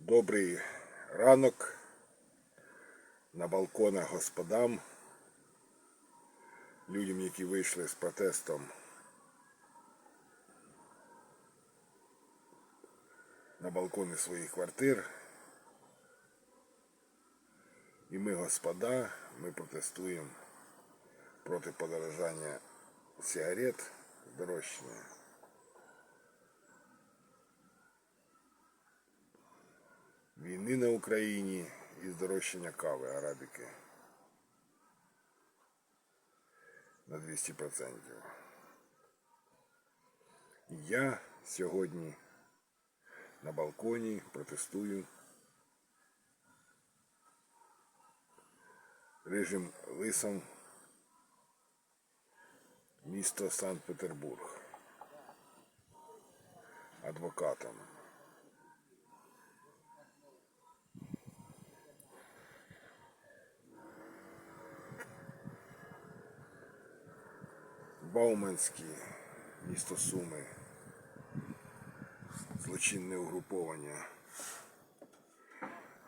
Добрий ранок на балконах господам, людям, які вийшли з протестом на балкони своїх квартир. І ми, господа, ми протестуємо проти подорожання сигарет, здорожчання. Війни на Україні і здорожчання кави арабіки на 200%. Я сьогодні на балконі протестую режим лисом місто Санкт-Петербург адвокатом. Бауманські, місто Суми, злочинне угруповання.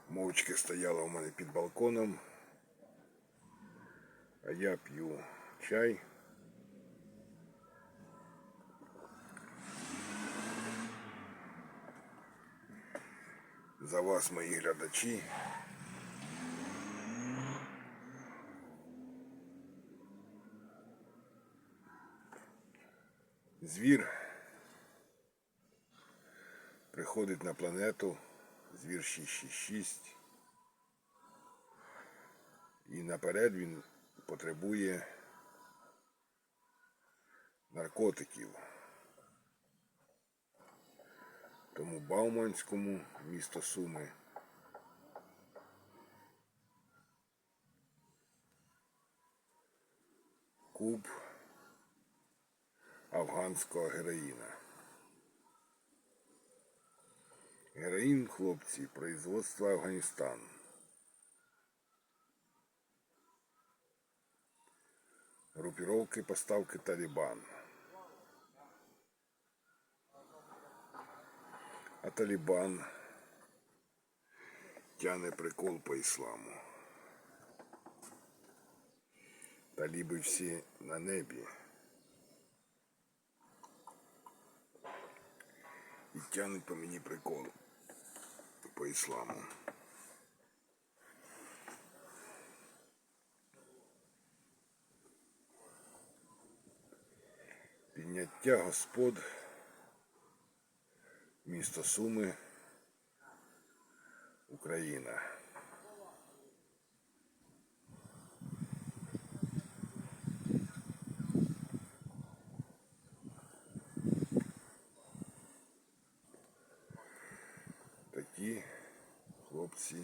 Мовчки стояло у мене під балконом, а я п'ю чай. За вас, мої глядачі. Звір приходить на планету, звір 666. І наперед він потребує наркотиків. Тому Бауманському місто Суми куб афганського героїна. Героїн, хлопці, производства Афганістан. Группировки поставки Талибан. А Талибан тяне прикол по ісламу. Таліби всі на небі. І тянуть по мені прикол по ісламу. Підняття господ, місто Суми, Україна. Хлопці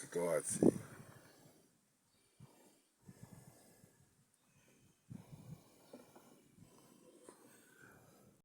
ситуації.